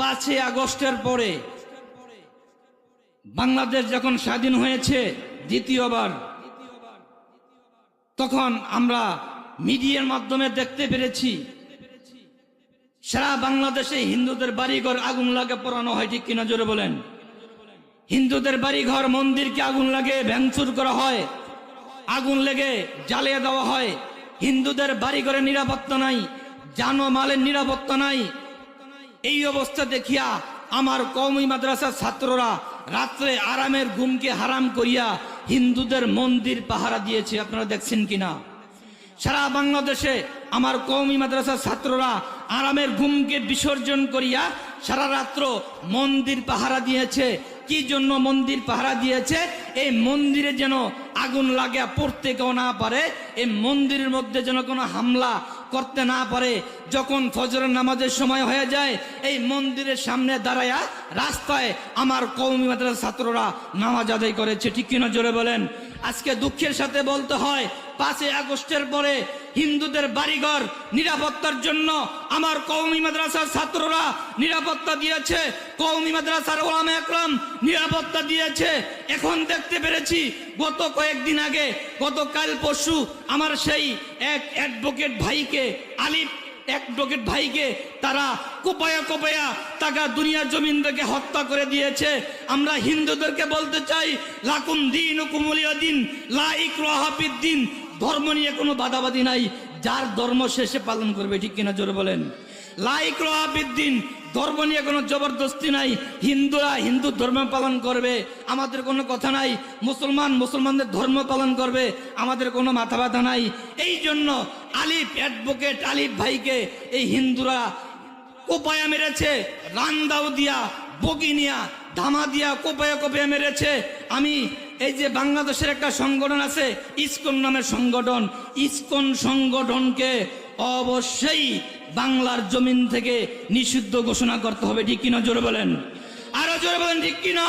পাঁচই আগস্টের পরে বাংলাদেশ যখন স্বাধীন হয়েছে দ্বিতীয়বার, তখন আমরা মিডিয়ার মাধ্যমে দেখতে পেরেছি, সারা বাংলাদেশে হিন্দুদের বাড়িঘর আগুন লাগে পড়ানো হয়, ঠিক কিনা জোরে বলেন? হিন্দুদের বাড়িঘর মন্দিরকে আগুন লাগে ভ্যাংচুর করা হয়, আগুন লেগে জ্বালিয়ে দেওয়া হয়। হিন্দুদের বাড়িঘরে নিরাপত্তা নাই, জানো মালের নিরাপত্তা নাই এই অবস্থা দেখিয়া আমার কওমি মাদ্রাসার ছাত্ররা রাত্রে আরামের ঘুমকে হারাম করিয়া হিন্দুদের মন্দির পাহারা দিয়েছে। আপনারা দেখছেন কিনা? সারা বাংলাদেশে আমার কওমি মাদ্রাসার ছাত্ররা আরামের ঘুমকে বিসর্জন করিয়া সারা রাত্র মন্দির পাহারা দিয়েছে। কি জন্য মন্দির পাহারা দিয়েছে? এই মন্দিরে যেন আগুন লাগে পড়তে কেউ না পারে, এই মন্দিরের মধ্যে যেন কোনো হামলা করতে না পারে, যখন ফজরের নামাজের সময় হয়ে যায়, এই মন্দিরের সামনে দাঁড়ায়া রাস্তায় আমার কৌমি মাদ্রাসার ছাত্ররা নামাজ আদায় করেছে। ঠিক কিনা জোরে বলেন? আজকে দুঃখের সাথে বলতে হয়, পাঁচই আগস্টের পরে হিন্দুদের বাড়িঘর নিরাপত্তার জন্য আমার কৌমি মাদ্রাসার ছাত্ররা নিরাপত্তা দিয়েছে কৌমি মাদ্রাসার ওলামা একরাম নিরাপত্তা দিয়েছে। এখন দেখতে পেরেছি, গত কয়েকদিন আগে, গতকাল পরশু আমার সেই এক অ্যাডভোকেট ভাইকে আলিফ এক ডকেট ভাইকে তারা কোপায়া কোপায়া টাকা দুনিয়া জমিন থেকে হত্যা করে দিয়েছে। আমরা হিন্দুদেরকে বলতে চাই, লাকুম দিন কুমলিয়া দিন লা ইকরাহাফিদ দিন। ধর্ম নিয়ে কোনো বাদাবাদি নাই। যার ধর্ম শেষে পালন করবে, ঠিক কিনা জোরে বলেন। লা ইকরাহাফিদ দিন, ধর্ম নিয়ে কোনো জবরদস্তি নাই। হিন্দুরা হিন্দু ধর্ম পালন করবে, আমাদের কোনো কথা নাই। মুসলমান মুসলমানদের ধর্ম পালন করবে, আমাদের কোনো মাথা ব্যথা নাই। এই জন্য আলিফ অ্যাডভোকেট আলিফ ভাইকে এই হিন্দুরা কোপায়া মেরেছে, রান্দাও দিয়া বগিনিয়া ধামা দিয়া কোপায়া কোপায়া মেরেছে। আমি এই যে বাংলাদেশের একটা সংগঠন আছে, ইসকন নামের সংগঠন, ইসকন সংগঠনকে অবশ্যই বাংলার জমিন থেকে নিষিদ্ধ ঘোষণা করতে হবে, ঠিক কিনা জোরে বলেন? আরও জোরে বলেন, ঠিক কিনা?